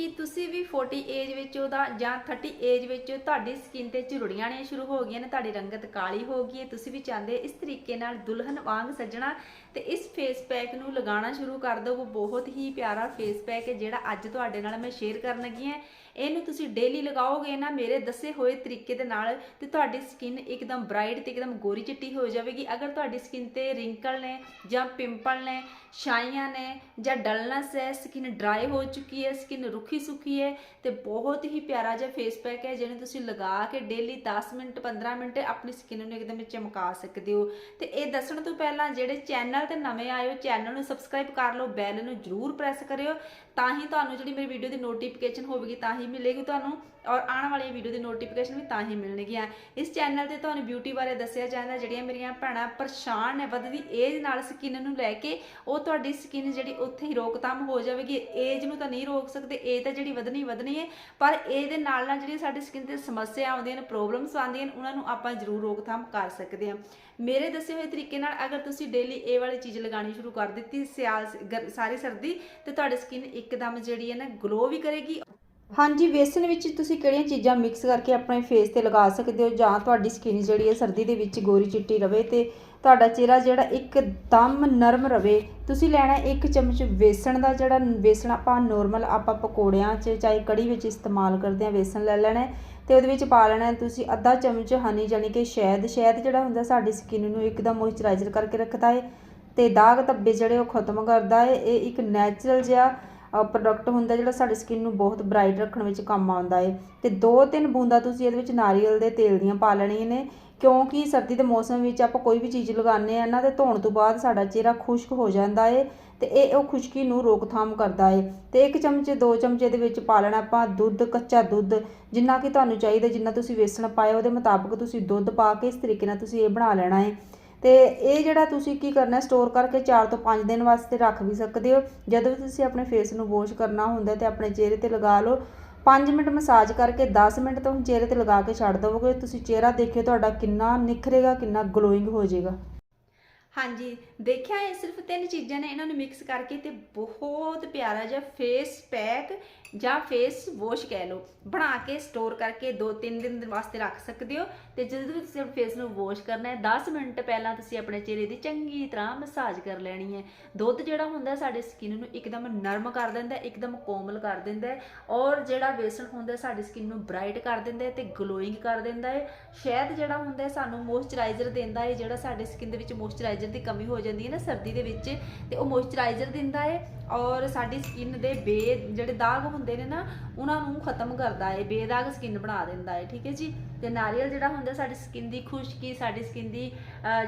ਕਿ ਤੁਸੀਂ ਵੀ 40 ਏਜ ਵਿੱਚ ਉਹਦਾ ਜਾਂ 30 ਏਜ ਵਿੱਚ ਤੁਹਾਡੀ ਸਕਿਨ ਤੇ ਝੁਰੜੀਆਂ ਆਉਣੀਆਂ ਸ਼ੁਰੂ ਹੋ ਗਈਆਂ ਨੇ, ਤੁਹਾਡੀ ਰੰਗਤ ਕਾਲੀ ਹੋ ਗਈ ਹੈ, ਤੁਸੀਂ ਵੀ ਚਾਹੁੰਦੇ ਇਸ ਤਰੀਕੇ ਨਾਲ ਦੁਲਹਨ ਵਾਂਗ ਸੱਜਣਾ ਤੇ ਇਸ ਫੇਸ ਪੈਕ ਨੂੰ ਲਗਾਉਣਾ ਸ਼ੁਰੂ ਕਰ ਦਿਓ। ਉਹ ਬਹੁਤ ਹੀ ਪਿਆਰਾ ਫੇਸ ਪੈਕ ਹੈ, ਜਿਹੜਾ ਅੱਜ ਤੁਹਾਡੇ ਨਾਲ ਮੈਂ ਸ਼ੇਅਰ ਕਰਨ ਲੱਗੀ ਹਾਂ। ਇਹਨੂੰ ਤੁਸੀਂ ਡੇਲੀ ਲਗਾਓਗੇ ਨਾ, ਮੇਰੇ ਦੱਸੇ ਹੋਏ ਤਰੀਕੇ ਦੇ ਨਾਲ ਤੇ ਤੁਹਾਡੀ ਸਕਿਨ ਇੱਕਦਮ ਬ੍ਰਾਈਟ ਤੇ ਇੱਕਦਮ ਗੋਰੀ ਚਿੱਟੀ ਹੋ ਜਾਵੇਗੀ। ਅਗਰ ਤੁਹਾਡੀ ਸਕਿਨ ਤੇ ਰਿੰਕਲ ਨੇ ਜਾਂ ਪਿੰਪਲ ਨੇ, ਛਾਈਆਂ ਨੇ ਜਾਂ ਡਲਨੈਸ ਹੈ ਸਕਿਨ ਡਰਾਈ ਹੋ ਚੁੱਕੀ ਹੈ ਸਕਿਨ ਰੁੱਖੀ ਸੁੱਕੀ ਹੈ, ਤੇ ਬਹੁਤ ਹੀ ਪਿਆਰਾ ਜਿਹਾ ਫੇਸ ਪੈਕ ਹੈ, ਜਿਹਨੂੰ ਤੁਸੀਂ ਲਗਾ ਕੇ ਡੇਲੀ 10 ਮਿੰਟ 15 ਮਿੰਟ ਆਪਣੀ ਸਕਿਨ ਨੂੰ ਇੱਕਦਮ ਚਮਕਾ ਸਕਦੇ ਹੋ। ਤੇ ਇਹ ਦੱਸਣ ਤੋਂ ਪਹਿਲਾਂ ਜਿਹੜੇ ਚੈਨਲ ਤੇ ਨਵੇਂ ਆਇਓ ਚੈਨਲ ਨੂੰ ਸਬਸਕ੍ਰਾਈਬ ਕਰ ਲਓ ਬੈਲ ਨੂੰ ਜਰੂਰ ਪ੍ਰੈਸ ਕਰਿਓ ਤਾਂ ਹੀ ਤੁਹਾਨੂੰ ਜਿਹੜੀ ਮੇਰੀ ਵੀਡੀਓ ਦੀ ਨੋਟੀਫਿਕੇਸ਼ਨ ਹੋਵੇਗੀ, ਤਾਂ ਹੀ ਮਿਲੇਗੀ ਤੁਹਾਨੂੰ ਔਰ ਆਉਣ ਵਾਲੀ ਵੀਡੀਓ ਦੀ ਨੋਟੀਫਿਕੇਸ਼ਨ ਵੀ ਤਾਂ ਹੀ ਮਿਲਣਗੀਆਂ ਇਸ ਚੈਨਲ ਤੇ ਤੁਹਾਨੂੰ ਬਿਊਟੀ ਬਾਰੇ ਦੱਸਿਆ ਜਾਂਦਾ, ਜਿਹੜੀਆਂ ਮੇਰੀਆਂ ਭੈਣਾਂ ਪਰੇਸ਼ਾਨ ਨੇ, ਵੱਧਦੀ ਏਜ ਨਾਲ ਸਕਿਨ ਨੂੰ ਲੈ ਕੇ, ਉਹ ਤੁਹਾਡੀ ਸਕਿਨ ਜਿਹੜੀ ਉੱਥੇ ਹੀ ਰੋਕਥਾਮ ਹੋ ਜਾਵੇਗੀ। ਏਜ ਨੂੰ ਤਾਂ ਨਹੀਂ ਰੋਕ ਸਕਦੇ ਏਜ ਤਾਂ ਜਿਹੜੀ ਵਧਣੀ ਵਧਣੀ ਹੈ ਪਰ ਏਜ ਦੇ ਨਾਲ ਨਾਲ ਜਿਹੜੀ ਸਾਡੀ ਸਕਿਨ ਤੇ ਸਮੱਸਿਆ ਆਉਂਦੀਆਂ ਨੇ ਪ੍ਰੋਬਲਮਸ ਆਉਂਦੀਆਂ ਨੇ, ਉਹਨਾਂ ਨੂੰ ਆਪਾਂ ਜ਼ਰੂਰ ਰੋਕਥਾਮ ਕਰ ਸਕਦੇ ਹਾਂ। ਮੇਰੇ ਦੱਸੇ ਹੋਏ ਤਰੀਕੇ ਨਾਲ ਅਗਰ ਤੁਸੀਂ ਡੇਲੀ ਇਹ ਵਾਲੀ ਚੀਜ਼ ਲਗਾਉਣੀ ਸ਼ੁਰੂ ਕਰ ਦਿੱਤੀ, ਸਿਆਲ, ਗਰ- ਸਾਰੀ ਸਰਦੀ, ਤੇ ਤੁਹਾਡੀ ਸਕਿਨ ਇੱਕਦਮ ਜਿਹੜੀ ਹੈ ਨਾ ਗਲੋ ਵੀ ਕਰੇਗੀ। ਹਾਂਜੀ, ਵੇਸਣ ਵਿੱਚ ਤੁਸੀਂ ਕਿਹੜੀਆਂ ਚੀਜ਼ਾਂ ਮਿਕਸ ਕਰਕੇ ਆਪਣੇ ਫੇਸ ਤੇ ਲਗਾ ਸਕਦੇ ਹੋ ਜਾਂ ਤੁਹਾਡੀ ਸਕਿਨ ਜਿਹੜੀ ਹੈ ਸਰਦੀ ਦੇ ਵਿੱਚ ਗੋਰੀ ਚਿੱਟੀ ਰਵੇ ਤੇ ਤੁਹਾਡਾ ਚਿਹਰਾ ਜਿਹੜਾ ਇੱਕਦਮ ਨਰਮ ਰਵੇ। ਤੁਸੀਂ ਲੈਣਾ ਇੱਕ ਚਮਚ ਵੇਸਣ ਦਾ ਜਿਹੜਾ ਵੇਸਣ ਆਪਾਂ ਨੋਰਮਲ ਆਪਾਂ ਪਕੌੜਿਆਂ 'ਚ ਚਾਹੇ ਕੜੀ ਵਿੱਚ ਇਸਤੇਮਾਲ ਕਰਦੇ ਆ ਵੇਸਣ ਲੈ ਲੈਣਾ ਹੈ ਤੇ ਉਹਦੇ ਵਿੱਚ ਪਾ ਲੈਣਾ ਤੁਸੀਂ ਅੱਧਾ ਚਮਚ ਹਨੀ ਜਾਨੀ ਕਿ ਸ਼ਹਿਦ। ਸ਼ਹਿਦ ਜਿਹੜਾ ਹੁੰਦਾ ਸਾਡੀ ਸਕਿਨ ਨੂੰ ਇੱਕਦਮ ਮੋਇਸਚਰਾਈਜ਼ਰ ਕਰਕੇ ਰੱਖਦਾ ਹੈ ਤੇ ਦਾਗ ਧੱਬੇ ਜਿਹੜੇ ਉਹ ਖਤਮ ਕਰਦਾ ਹੈ। ਇਹ ਇੱਕ ਨੈਚੁਰਲ ਜਿਹਾ ਪ੍ਰੋਡਕਟ ਹੁੰਦਾ ਜਿਹੜਾ ਸਾਡੀ ਸਕਿਨ ਨੂੰ ਬਹੁਤ ਬ੍ਰਾਈਟ ਰੱਖਣ ਵਿੱਚ ਕੰਮ ਆਉਂਦਾ ਹੈ ਤੇ ਦੋ ਤਿੰਨ ਬੂੰਦਾਂ ਤੁਸੀਂ ਇਹਦੇ ਵਿੱਚ ਨਾਰੀਅਲ ਦੇ ਤੇਲ ਦੀਆਂ ਪਾ ਲੈਣੀਆਂ ਨੇ, ਕਿਉਂਕਿ ਸਰਦੀ ਦੇ ਮੌਸਮ ਵਿੱਚ ਆਪਾਂ ਕੋਈ ਵੀ ਚੀਜ਼ ਲਗਾਉਂਦੇ ਆ ਨਾ ਤੇ ਧੋਣ ਤੋਂ ਬਾਅਦ ਸਾਡਾ ਚਿਹਰਾ ਖੁਸ਼ਕ ਹੋ ਜਾਂਦਾ ਏ ਤੇ ਇਹ ਉਹ ਖੁਸ਼ਕੀ ਨੂੰ ਰੋਕਥਾਮ ਕਰਦਾ ਏ। ਤੇ ਇੱਕ ਚਮਚੇ, ਦੋ ਚਮਚੇ ਦੇ ਵਿੱਚ ਪਾ ਲੈਣਾ ਆਪਾਂ ਦੁੱਧ, ਕੱਚਾ ਦੁੱਧ, ਜਿੰਨਾ ਕਿ ਤੁਹਾਨੂੰ ਚਾਹੀਦਾ ਜਿੰਨਾ ਤੁਸੀਂ ਵੇਸਣ ਪਾਇਆ ਉਹਦੇ ਮੁਤਾਬਕ ਤੁਸੀਂ ਦੁੱਧ ਪਾ ਕੇ ਇਸ ਤਰੀਕੇ ਨਾਲ ਤੁਸੀਂ ਇਹ ਬਣਾ ਲੈਣਾ ਹੈ ਤੇ ਇਹ ਜਿਹੜਾ ਤੁਸੀਂ ਕੀ ਕਰਨਾ ਸਟੋਰ ਕਰਕੇ 4 ਤੋਂ 5 ਦਿਨ ਵਾਸਤੇ ਰੱਖ ਵੀ ਸਕਦੇ ਹੋ। ਜਦੋਂ ਵੀ ਤੁਸੀਂ ਆਪਣੇ ਫੇਸ ਨੂੰ ਵਾਸ਼ ਕਰਨਾ ਹੁੰਦਾ ਤੇ ਆਪਣੇ ਚਿਹਰੇ ਤੇ ਲਗਾ ਲਓ। 5 ਮਿੰਟ ਮਸਾਜ ਕਰਕੇ 10 ਮਿੰਟ ਤੋਂ ਚਿਹਰੇ ਤੇ ਲਗਾ ਕੇ ਛੱਡ ਦਵੋਗੇ। ਤੁਸੀਂ ਚਿਹਰਾ ਦੇਖਿਓ, ਤੁਹਾਡਾ ਕਿੰਨਾ ਨਿਖਰੇਗਾ, ਕਿੰਨਾ ਗਲੋਇੰਗ ਹੋ ਜਾਏਗਾ। ਹਾਂਜੀ, ਦੇਖਿਆ ਇਹ ਸਿਰਫ ਤਿੰਨ ਚੀਜ਼ਾਂ ਨੇ, ਇਹਨਾਂ ਨੂੰ ਮਿਕਸ ਕਰਕੇ ਤੇ ਬਹੁਤ ਪਿਆਰਾ ਜਿਹਾ ਫੇਸ ਪੈਕ ਜਾਂ ਫੇਸ ਵਾਸ਼ ਕਹਿ ਲਓ ਬਣਾ ਕੇ ਸਟੋਰ ਕਰਕੇ 2-3 ਦਿਨ ਵਾਸਤੇ ਰੱਖ ਸਕਦੇ ਹੋ ਤੇ ਜਦੋਂ ਵੀ ਤੁਸੀਂ ਆਪਣੇ ਫੇਸ ਨੂੰ ਵਾਸ਼ ਕਰਨਾ ਹੈ 10 ਮਿੰਟ ਪਹਿਲਾਂ ਤੁਸੀਂ ਆਪਣੇ ਚਿਹਰੇ ਦੀ ਚੰਗੀ ਤਰ੍ਹਾਂ ਮਸਾਜ ਕਰ ਲੈਣੀ ਹੈ। ਦੁੱਧ ਜਿਹੜਾ ਹੁੰਦਾ ਸਾਡੇ ਸਕਿਨ ਨੂੰ ਇੱਕਦਮ ਨਰਮ ਕਰ ਦਿੰਦਾ ਹੈ, ਇੱਕਦਮ ਕੋਮਲ ਕਰ ਦਿੰਦਾ ਹੈ ਔਰ ਜਿਹੜਾ ਵੇਸਣ ਹੁੰਦਾ ਸਾਡੀ ਸਕਿਨ ਨੂੰ ਬ੍ਰਾਈਟ ਕਰ ਦਿੰਦਾ ਹੈ ਤੇ ਗਲੋਇੰਗ ਕਰ ਦਿੰਦਾ ਹੈ। ਸ਼ਹਿਦ ਜਿਹੜਾ ਹੁੰਦਾ ਸਾਨੂੰ ਮੋਇਸਚਰਾਈਜ਼ਰ ਦਿੰਦਾ ਹੈ ਜਿਹੜਾ ਸਾਡੇ ਸਕਿਨ ਦੇ ਵਿੱਚ ਮੋਇਸਚਰਾਈਜ਼ਰ ਦੀ ਕਮੀ ਹੋ ਜਾਂਦੀ ਹੈ ਨਾ ਸਰਦੀ ਦੇ ਵਿੱਚ ਤੇ ਉਹ ਮੋਇਸਚਰਾਈਜ਼ਰ ਦਿੰਦਾ ਹੈ ਔਰ ਸਾਡੀ ਸਕਿਨ ਦੇ ਬੇ ਜਿਹੜੇ ਦਾਗ ਹੁੰਦੇ ਨੇ ਨਾ, ਉਹਨਾਂ ਨੂੰ ਖਤਮ ਕਰਦਾ ਹੈ ਬੇਦਾਗ ਸਕਿਨ ਬਣਾ ਦਿੰਦਾ ਹੈ ਠੀਕ ਹੈ ਜੀ? ਤੇ ਨਾਰੀਅਲ ਜਿਹੜਾ ਹੁੰਦਾ, ਸਾਡੀ ਸਕਿਨ ਦੀ ਖੁਸ਼ਕੀ, ਸਾਡੀ ਸਕਿਨ ਦੀ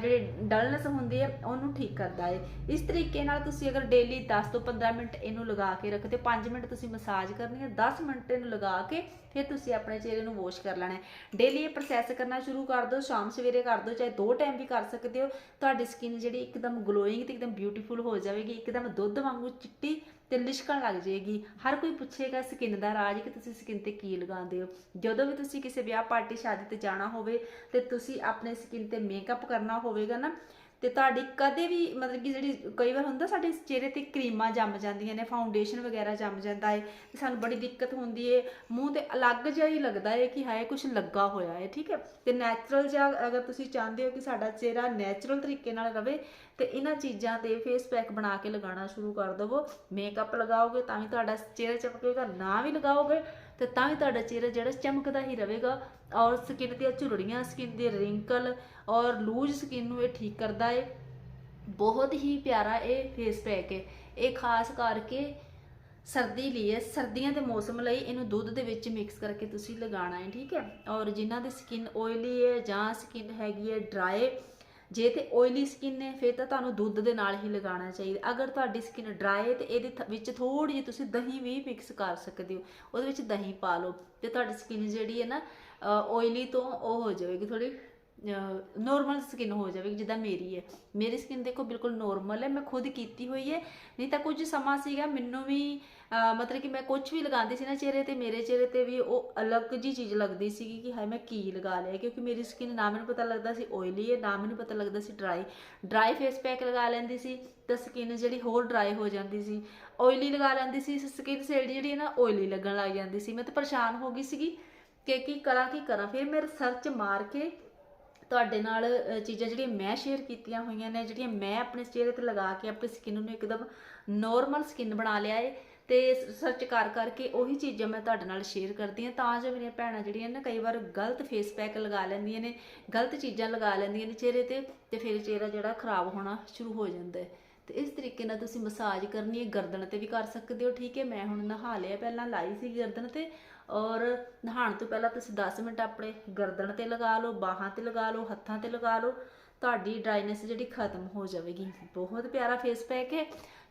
ਜਿਹੜੀ ਡਲਨੈਸ ਹੁੰਦੀ ਹੈ ਉਹਨੂੰ ਠੀਕ ਕਰਦਾ ਹੈ ਇਸ ਤਰੀਕੇ ਨਾਲ ਤੁਸੀਂ ਅਗਰ ਡੇਲੀ 10 ਤੋਂ 15 ਮਿੰਟ ਇਹਨੂੰ ਲਗਾ ਕੇ ਰੱਖਦੇ 5 ਮਿੰਟ ਤੁਸੀਂ ਮਸਾਜ ਕਰਨੀ ਹੈ 10 ਮਿੰਟ ਇਹਨੂੰ ਲਗਾ ਕੇ ਫਿਰ ਤੁਸੀਂ ਆਪਣੇ ਚਿਹਰੇ ਨੂੰ ਵਾਸ਼ ਕਰ ਲੈਣਾ ਹੈ ਡੇਲੀ ਇਹ ਪ੍ਰੋਸੈਸ ਕਰਨਾ ਸ਼ੁਰੂ ਕਰ ਦਿਓ, ਸ਼ਾਮ ਸਵੇਰੇ ਕਰ ਦਿਓ, ਚਾਹੇ ਦੋ ਟਾਈਮ ਵੀ ਕਰ ਸਕਦੇ ਹੋ। ਤੁਹਾਡੀ ਸਕਿਨ ਜਿਹੜੀ ਇੱਕਦਮ ਗਲੋਇੰਗ ਤੇ ਇੱਕਦਮ ਬਿਊਟੀਫੁਲ ਹੋ ਜਾਵੇਗੀ, ਇੱਕਦਮ ਦੁੱਧ ਵਾਂਗੂ ਚਿੱਟੀ ਤੇ ਲਿਸ਼ਕਣ ਲੱਗ ਜਾਏਗੀ। ਹਰ ਕੋਈ ਪੁੱਛੇਗਾ ਸਕਿਨ ਦਾ ਰਾਜ ਕਿ ਤੁਸੀਂ ਸਕਿਨ ਤੇ ਕੀ ਲਗਾਉਂਦੇ ਹੋ। ਜਦੋਂ ਵੀ ਤੁਸੀਂ ਕਿਸੇ ਵਿਆਹ ਪਾਰਟੀ ਸ਼ਾਦੀ ਤੇ ਜਾਣਾ ਹੋਵੇ ਤੇ ਤੁਸੀਂ ਆਪਣੇ ਸਕਿਨ ਤੇ ਮੇਕਅਪ ਕਰਨਾ ਹੋਵੇਗਾ ਨਾ, ਤੇ ਤੁਹਾਡੀ ਕਦੇ ਵੀ ਮਤਲਬ ਕਿ ਜਿਹੜੀ ਕਈ ਵਾਰ ਹੁੰਦਾ ਸਾਡੇ ਚਿਹਰੇ ਤੇ ਕਰੀਮਾਂ ਜੰਮ ਜਾਂਦੀਆਂ ਨੇ ਫਾਊਂਡੇਸ਼ਨ ਵਗੈਰਾ ਜੰਮ ਜਾਂਦਾ ਹੈ ਤੇ ਸਾਨੂੰ ਬੜੀ ਦਿੱਕਤ ਹੁੰਦੀ ਹੈ ਮੂੰਹ ਤੇ ਅਲੱਗ ਜਿਹਾ ਹੀ ਲੱਗਦਾ ਹੈ ਕਿ ਹਾਏ ਕੁਝ ਲੱਗਾ ਹੋਇਆ ਹੈ ਠੀਕ ਹੈ? ਤੇ ਨੈਚੁਰਲ ਜਿਹਾ ਅਗਰ ਤੁਸੀਂ ਚਾਹੁੰਦੇ ਹੋ ਕਿ ਸਾਡਾ ਚਿਹਰਾ ਨੈਚੁਰਲ ਤਰੀਕੇ ਨਾਲ ਰਵੇ ਤੇ ਇਹਨਾਂ ਚੀਜ਼ਾਂ ਤੇ ਫੇਸ ਪੈਕ ਬਣਾ ਕੇ ਲਗਾਉਣਾ ਸ਼ੁਰੂ ਕਰ ਦਵੋ। ਮੇਕਅਪ ਲਗਾਓਗੇ ਤਾਂ ਵੀ ਤੁਹਾਡਾ ਚਿਹਰਾ ਚਮਕੇਗਾ, ਨਾ ਵੀ ਲਗਾਓਗੇ ਤੇ ਤਾਂ ਵੀ ਤੁਹਾਡਾ ਚਿਹਰਾ ਜਿਹੜਾ ਚਮਕਦਾ ਹੀ ਰਹੇਗਾ। ਔਰ ਸਕਿਨ ਦੀਆਂ ਝੁਰੜੀਆਂ ਸਕਿਨ ਦੇ ਰਿੰਕਲ ਔਰ ਲੂਜ਼ ਸਕਿਨ ਨੂੰ ਇਹ ਠੀਕ ਕਰਦਾ ਹੈ ਬਹੁਤ ਹੀ ਪਿਆਰਾ ਇਹ ਫੇਸ ਪੈਕ ਹੈ ਇਹ ਖਾਸ ਕਰਕੇ ਸਰਦੀ ਲਈ ਹੈ ਸਰਦੀਆਂ ਦੇ ਮੌਸਮ ਲਈ ਇਹਨੂੰ ਦੁੱਧ ਦੇ ਵਿੱਚ ਮਿਕਸ ਕਰਕੇ ਤੁਸੀਂ ਲਗਾਉਣਾ ਹੈ ਠੀਕ ਹੈ? ਔਰ ਜਿਨ੍ਹਾਂ ਦੀ ਸਕਿਨ ਓਇਲੀ ਹੈ ਜਾਂ ਸਕਿਨ ਹੈਗੀ ਹੈ ਡਰਾਈ ਜੇ ਤੇ ਓਇਲੀ ਸਕਿਨ ਹੈ ਫਿਰ ਤਾਂ ਤੁਹਾਨੂੰ ਦੁੱਧ ਦੇ ਨਾਲ ਹੀ ਲਗਾਉਣਾ ਚਾਹੀਦਾ। ਅਗਰ ਤੁਹਾਡੀ ਸਕਿਨ ਡਰਾਈ ਹੈ ਤੇ ਇਹਦੇ ਥ- ਵਿੱਚ ਥੋੜੀ ਜਿਹੀ ਤੁਸੀਂ ਦਹੀਂ ਵੀ ਮਿਕਸ ਕਰ ਸਕਦੇ ਹੋ। ਉਹਦੇ ਵਿੱਚ ਦਹੀਂ ਪਾ ਲਓ ਤੇ ਤੁਹਾਡੀ ਸਕਿਨ ਜਿਹੜੀ ਹੈ ਨਾ ਓਇਲੀ ਤੋਂ ਉਹ ਹੋ ਜਾਵੇਗੀ ਥੋੜੀ ਨੋਰਮਲ ਸਕਿਨ ਹੋ ਜਾਵੇਗੀ, ਜਿੱਦਾਂ ਮੇਰੀ ਹੈ। ਮੇਰੀ ਸਕਿਨ ਦੇਖੋ ਬਿਲਕੁਲ ਨੋਰਮਲ ਹੈ, ਮੈਂ ਖੁਦ ਕੀਤੀ ਹੋਈ ਹੈ। ਨਹੀਂ ਤਾਂ ਕੁਝ ਸਮਾਂ ਸੀਗਾ, ਮੈਨੂੰ ਵੀ ਮਤਲਬ ਕਿ ਮੈਂ ਕੁਝ ਵੀ ਲਗਾਉਂਦੀ ਸੀ ਨਾ ਚਿਹਰੇ ਤੇ, ਮੇਰੇ ਚਿਹਰੇ ਤੇ ਵੀ ਉਹ ਅਲੱਗ ਜੀ ਚੀਜ਼ ਲੱਗਦੀ ਸੀਗੀ ਕਿ ਹਾਏ ਮੈਂ ਕੀ ਲਗਾ ਲਿਆ। ਕਿਉਂਕਿ ਮੇਰੀ ਸਕਿਨ ਨਾ ਮੈਨੂੰ ਪਤਾ ਲੱਗਦਾ ਸੀ ਓਇਲੀ ਹੈ, ਨਾ ਮੈਨੂੰ ਪਤਾ ਲੱਗਦਾ ਸੀ ਡਰਾਈ ਡਰਾਈ ਫੇਸ ਪੈਕ ਲਗਾ ਲੈਂਦੀ ਸੀ ਤਾਂ ਸਕਿਨ ਜਿਹੜੀ ਹੋਰ ਡਰਾਈ ਹੋ ਜਾਂਦੀ ਸੀ। ਓਇਲੀ ਲਗਾ ਲੈਂਦੀ ਸੀ ਸਕਿਨ ਸੇਡ ਜਿਹੜੀ ਹੈ ਨਾ ਓਇਲੀ ਲੱਗਣ ਲੱਗ ਜਾਂਦੀ ਸੀ। ਮੈਂ ਤਾਂ ਪਰੇਸ਼ਾਨ ਹੋ ਗਈ ਸੀਗੀ ਕਿ ਕੀ ਕਰਾਂ ਕੀ ਕਰਾਂ। ਫਿਰ ਮੈਂ ਰਿਸਰਚ ਮਾਰ ਕੇ ਤੁਹਾਡੇ ਨਾਲ ਚੀਜ਼ਾਂ ਜਿਹੜੀਆਂ ਮੈਂ ਸ਼ੇਅਰ ਕੀਤੀਆਂ ਹੋਈਆਂ ਨੇ, ਜਿਹੜੀਆਂ ਮੈਂ ਆਪਣੇ ਚਿਹਰੇ ਤੇ ਲਗਾ ਕੇ ਆਪਣੀ ਸਕਿਨ ਨੂੰ ਇੱਕਦਮ ਨੋਰਮਲ ਸਕਿਨ ਬਣਾ ਲਿਆ ਏ। ਤੇ ਸਰਚ ਕਰ ਕਰਕੇ ਉਹੀ ਚੀਜ਼ਾਂ ਮੈਂ ਤੁਹਾਡੇ ਨਾਲ ਸ਼ੇਅਰ ਕਰਦੀ ਹਾਂ। ਤਾਂ ਜੋ ਮੇਰੀਆਂ ਭੈਣਾਂ ਜਿਹੜੀਆਂ ਨਾ, ਕਈ ਵਾਰ ਗਲਤ ਫੇਸ ਪੈਕ ਲਗਾ ਲੈਂਦੀਆਂ ਨੇ, ਗਲਤ ਚੀਜ਼ਾਂ ਲਗਾ ਲੈਂਦੀਆਂ ਨੇ ਚਿਹਰੇ ਤੇ ਤੇ ਫਿਰ ਚਿਹਰਾ ਜਿਹੜਾ ਖਰਾਬ ਹੋਣਾ ਸ਼ੁਰੂ ਹੋ ਜਾਂਦਾ ਹੈ। ਤੇ ਇਸ ਤਰੀਕੇ ਨਾਲ ਤੁਸੀਂ ਮਸਾਜ ਕਰਨੀ ਹੈ, ਗਰਦਨ ਤੇ ਵੀ ਕਰ ਸਕਦੇ ਹੋ, ਠੀਕ ਹੈ? ਮੈਂ ਹੁਣ ਨਹਾ ਲਿਆ, ਪਹਿਲਾਂ ਲਾਈ ਸੀ ਗਰਦਨ ਤੇ, ਔਰ ਨਹਾਉਣ ਤੋਂ ਪਹਿਲਾਂ ਤੁਸੀਂ 10 ਮਿੰਟ ਆਪਣੇ ਗਰਦਨ ਤੇ ਲਗਾ ਲਓ, ਬਾਹਾਂ ਤੇ ਲਗਾ ਲਓ, ਹੱਥਾਂ ਤੇ ਲਗਾ ਲਓ, ਤੁਹਾਡੀ ਡਰਾਈਨੈਸ ਜਿਹੜੀ ਖਤਮ ਹੋ ਜਾਵੇਗੀ। ਬਹੁਤ ਪਿਆਰਾ ਫੇਸ ਪੈਕ ਹੈ।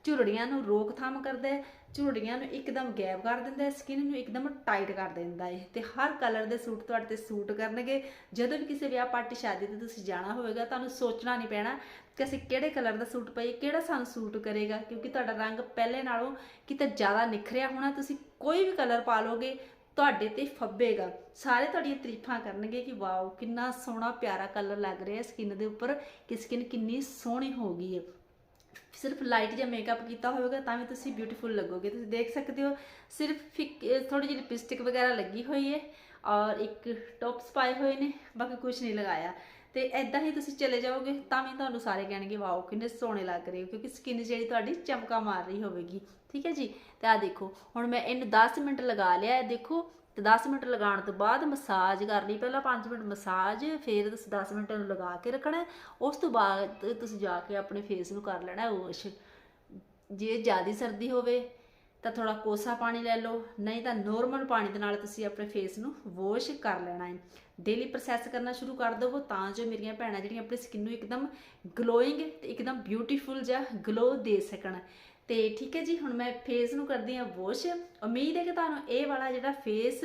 ਝੁਰੜੀਆਂ ਨੂੰ ਰੋਕਥਾਮ ਕਰਦਾ ਹੈ, ਝੁਰੜੀਆਂ ਨੂੰ ਇੱਕਦਮ ਗੈਪ ਕਰ ਦਿੰਦਾ ਹੈ, ਸਕਿਨ ਨੂੰ ਇੱਕਦਮ ਟਾਈਟ ਕਰ ਦਿੰਦਾ ਹੈ ਤੇ ਹਰ ਕਲਰ ਦੇ ਸੂਟ ਤੁਹਾਡੇ ਤੇ ਸੂਟ ਕਰਨਗੇ। ਜਦੋਂ ਵੀ ਕਿਸੇ ਵਿਆਹ ਪਾਰਟੀ ਸ਼ਾਦੀ ਤੇ ਤੁਸੀਂ ਜਾਣਾ ਹੋਵੇਗਾ, ਤੁਹਾਨੂੰ ਸੋਚਣਾ ਨਹੀਂ ਪੈਣਾ ਕਿ ਅਸੀਂ ਕਿਹੜੇ ਕਲਰ ਦਾ ਸੂਟ ਪਾਈਏ, ਕਿਹੜਾ ਸਾਨੂੰ ਸੂਟ ਕਰੇਗਾ, ਕਿਉਂਕਿ ਤੁਹਾਡਾ ਰੰਗ ਪਹਿਲੇ ਨਾਲੋਂ ਕਿਤੇ ਜ਼ਿਆਦਾ ਨਿਖਰਿਆ ਹੋਣਾ, ਤੁਸੀਂ ਕੋਈ ਵੀ ਕਲਰ ਪਾ ਲੋਗੇ ਤੁਹਾਡੇ ਤੇ ਫੱਬੇਗਾ। ਸਾਰੇ ਤੁਹਾਡੀਆਂ ਤਾਰੀਫਾਂ ਕਰਨਗੇ ਕਿ ਵਾਓ, ਕਿੰਨਾ ਸੋਹਣਾ, ਪਿਆਰਾ ਕਲਰ ਲੱਗ ਰਿਹਾ ਸਕਿਨ ਦੇ ਉੱਪਰ, ਕਿ ਸਕਿਨ ਕਿੰਨੀ ਸੋਹਣੀ ਹੋ ਗਈ ਹੈ। ਸਿਰਫ ਲਾਈਟ ਜਿਹਾ ਮੇਕਅਪ ਕੀਤਾ ਹੋਵੇਗਾ ਤਾਂ ਵੀ ਤੁਸੀਂ ਬਿਊਟੀਫੁਲ ਲੱਗੋਗੇ। ਤੁਸੀਂ ਦੇਖ ਸਕਦੇ ਹੋ, ਸਿਰਫ ਥੋੜੀ ਜਿਹੀ ਲਿਪਸਟਿਕ ਵਗੈਰਾ ਲੱਗੀ ਹੋਈ ਹੈ ਔਰ ਇੱਕ ਟੌਪਸ ਪਾਏ ਹੋਏ ਨੇ, ਬਾਕੀ ਕੁਝ ਨਹੀਂ ਲਗਾਇਆ। ਤੇ ਐਦਾਂ ਹੀ ਤੁਸੀਂ ਚਲੇ ਜਾਓਗੇ, ਤਾਂ ਵੀ ਤੁਹਾਨੂੰ ਸਾਰੇ ਕਹਿਣਗੇ ਵਾਓ ਕਿੰਨੇ ਸੋਹਣੇ ਲੱਗ ਰਹੇ ਹੋ, ਕਿਉਂਕਿ ਸਕਿਨ ਜਿਹੜੀ ਤੁਹਾਡੀ ਚਮਕਾ ਮਾਰ ਰਹੀ ਹੋਵੇਗੀ। ਠੀਕ ਹੈ ਜੀ? ਤੇ ਆ ਦੇਖੋ, ਹੁਣ ਮੈਂ ਇਹਨੂੰ 10 ਮਿੰਟ ਲਗਾ ਲਿਆ ਹੈ ਦੇਖੋ ਤੇ 10 ਮਿੰਟ ਲਗਾਉਣ ਤੋਂ ਬਾਅਦ ਮਸਾਜ ਕਰ ਲਈ। ਪਹਿਲਾਂ 5 ਮਿੰਟ ਮਸਾਜ, ਫਿਰ ਤੁਸੀਂ 10 ਮਿੰਟ ਇਹਨੂੰ ਲਗਾ ਕੇ ਰੱਖਣਾ ਉਸ ਤੋਂ ਬਾਅਦ ਤੁਸੀਂ ਜਾ ਕੇ ਆਪਣੇ ਫੇਸ ਨੂੰ ਕਰ ਲੈਣਾ ਵਾਸ਼ ਜੇ ਜ਼ਿਆਦਾ ਸਰਦੀ ਹੋਵੇ ਤਾਂ ਥੋੜਾ ਕੋਸਾ ਪਾਣੀ ਲੈ ਲਓ, ਨਹੀਂ ਤਾਂ ਨੋਰਮਲ ਪਾਣੀ ਦੇ ਨਾਲ ਤੁਸੀਂ ਆਪਣੇ ਫੇਸ ਨੂੰ ਵਾਸ਼ ਕਰ ਲੈਣਾ ਹੈ। ਡੇਲੀ ਪ੍ਰੋਸੈਸ ਕਰਨਾ ਸ਼ੁਰੂ ਕਰ ਦਿਓ ਤਾਂ ਜੋ ਮੇਰੀਆਂ ਭੈਣਾਂ ਜਿਹੜੀਆਂ ਆਪਣੀ ਸਕਿਨ ਨੂੰ ਇੱਕਦਮ ਗਲੋਇੰਗ ਤੇ ਇੱਕਦਮ ਬਿਊਟੀਫੁਲ ਜਿਹਾ ਗਲੋ ਦੇ ਸਕਣ। ਤੇ ਠੀਕ ਹੈ ਜੀ, ਹੁਣ ਮੈਂ ਫੇਸ ਨੂੰ ਕਰਦੀ ਹਾਂ ਵਾਸ਼ ਉਮੀਦ ਹੈ ਕਿ ਤੁਹਾਨੂੰ ਇਹ ਵਾਲਾ ਜਿਹੜਾ ਫੇਸ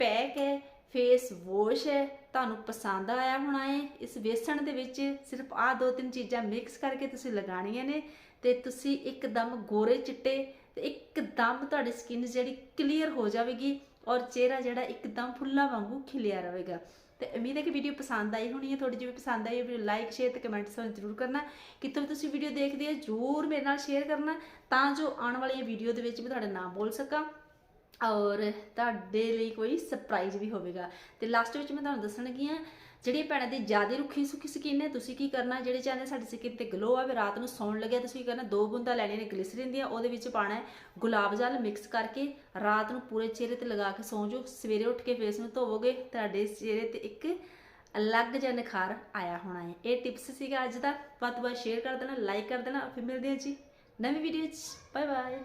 ਪੈਕ ਹੈ ਫੇਸ ਵਾਸ਼ ਹੈ, ਤੁਹਾਨੂੰ ਪਸੰਦ ਆਇਆ ਹੋਣਾ ਹੈ। ਇਸ ਵੇਸਣ ਦੇ ਵਿੱਚ ਸਿਰਫ ਆਹ ਦੋ ਤਿੰਨ ਚੀਜ਼ਾਂ ਮਿਕਸ ਕਰਕੇ ਤੁਸੀਂ ਲਗਾਣੀਆਂ ਨੇ ਤੇ ਤੁਸੀਂ ਇੱਕਦਮ ਗੋਰੇ ਚਿੱਟੇ ਤੇ ਇੱਕਦਮ ਤੁਹਾਡੀ ਸਕਿਨ ਜਿਹੜੀ ਕਲੀਅਰ ਹੋ ਜਾਵੇਗੀ ਔਰ ਚਿਹਰਾ ਜਿਹੜਾ ਇੱਕਦਮ ਫੁੱਲਾਂ ਵਾਂਗੂ ਖਿਲਿਆ ਰਹੇਗਾ। ਤੇ ਉਮੀਦ ਹੈ ਕਿ ਵੀਡੀਓ ਪਸੰਦ ਆਈ ਹੋਣੀ ਹੈ ਥੋੜੀ ਜਿਹੀ ਪਸੰਦ ਆਈ ਵੀਡੀਓ ਲਾਈਕ ਸ਼ੇਅਰ ਤੇ ਕਮੈਂਟ ਸਾਨੂੰ ਜ਼ਰੂਰ ਕਰਨਾ। ਕਿਤੋਂ ਵੀ ਤੁਸੀਂ ਵੀਡੀਓ ਦੇਖਦੇ ਹੋ, ਜ਼ਰੂਰ ਮੇਰੇ ਨਾਲ ਸ਼ੇਅਰ ਕਰਨਾ, ਤਾਂ ਜੋ ਆਉਣ ਵਾਲੀਆਂ ਵੀਡੀਓ ਦੇ ਵਿੱਚ ਵੀ ਤੁਹਾਡਾ ਨਾਮ ਬੋਲ ਸਕਾਂ ਔਰ ਤੁਹਾਡੇ ਲਈ ਕੋਈ ਸਰਪ੍ਰਾਈਜ਼ ਵੀ ਹੋਵੇਗਾ। ਤੇ ਲਾਸਟ ਵਿੱਚ ਮੈਂ ਤੁਹਾਨੂੰ ਦੱਸਣਗੀ ਆ ਜਿਹੜੀ ਭੈਣਾਂ ਦੀ ਜ਼ਿਆਦਾ ਰੁੱਖੀ ਸੁੱਕੀ ਸਕਿਨ ਹੈ ਤੁਸੀਂ ਕੀ ਕਰਨਾ? ਜਿਹੜੇ ਚਾਹੁੰਦੇ ਸਾਡੀ ਸਕਿਨ ਤੇ ਗਲੋ ਆਵੇ ਰਾਤ ਨੂੰ ਸੌਣ ਲੱਗਿਆ, ਤੁਸੀਂ ਕੀ ਕਰਨਾ? ਦੋ ਬੂੰਦਾਂ ਲੈਣੀਆਂ ਨੇ ਗਲਿਸਰੀਨ ਦੀਆਂ, ਉਹਦੇ ਵਿੱਚ ਪਾਣਾ ਹੈ ਗੁਲਾਬ ਜਲ ਮਿਕਸ ਕਰਕੇ, ਰਾਤ ਨੂੰ ਪੂਰੇ ਚਿਹਰੇ ਤੇ ਲਗਾ ਕੇ ਸੌਂ ਜਾਓ, ਸਵੇਰੇ ਉੱਠ ਕੇ ਫੇਸ ਨੂੰ ਧੋਵੋਗੇ, ਤੁਹਾਡੇ ਚਿਹਰੇ ਤੇ ਇੱਕ ਅਲੱਗ ਜਿਹਾ ਨਿਖਾਰ ਆਇਆ ਹੋਣਾ ਹੈ। ਇਹ ਟਿਪਸ ਸੀਗਾ ਅੱਜ ਦਾ। ਵੱਧ ਤੋਂ ਵੱਧ ਸ਼ੇਅਰ ਕਰ ਦੇਣਾ ਲਾਈਕ ਕਰ ਦੇਣਾ, ਫਿਰ ਮਿਲਦੇ ਹਾਂ ਜੀ ਨਵੀਂ ਵੀਡੀਓ 'ਚ। Bye bye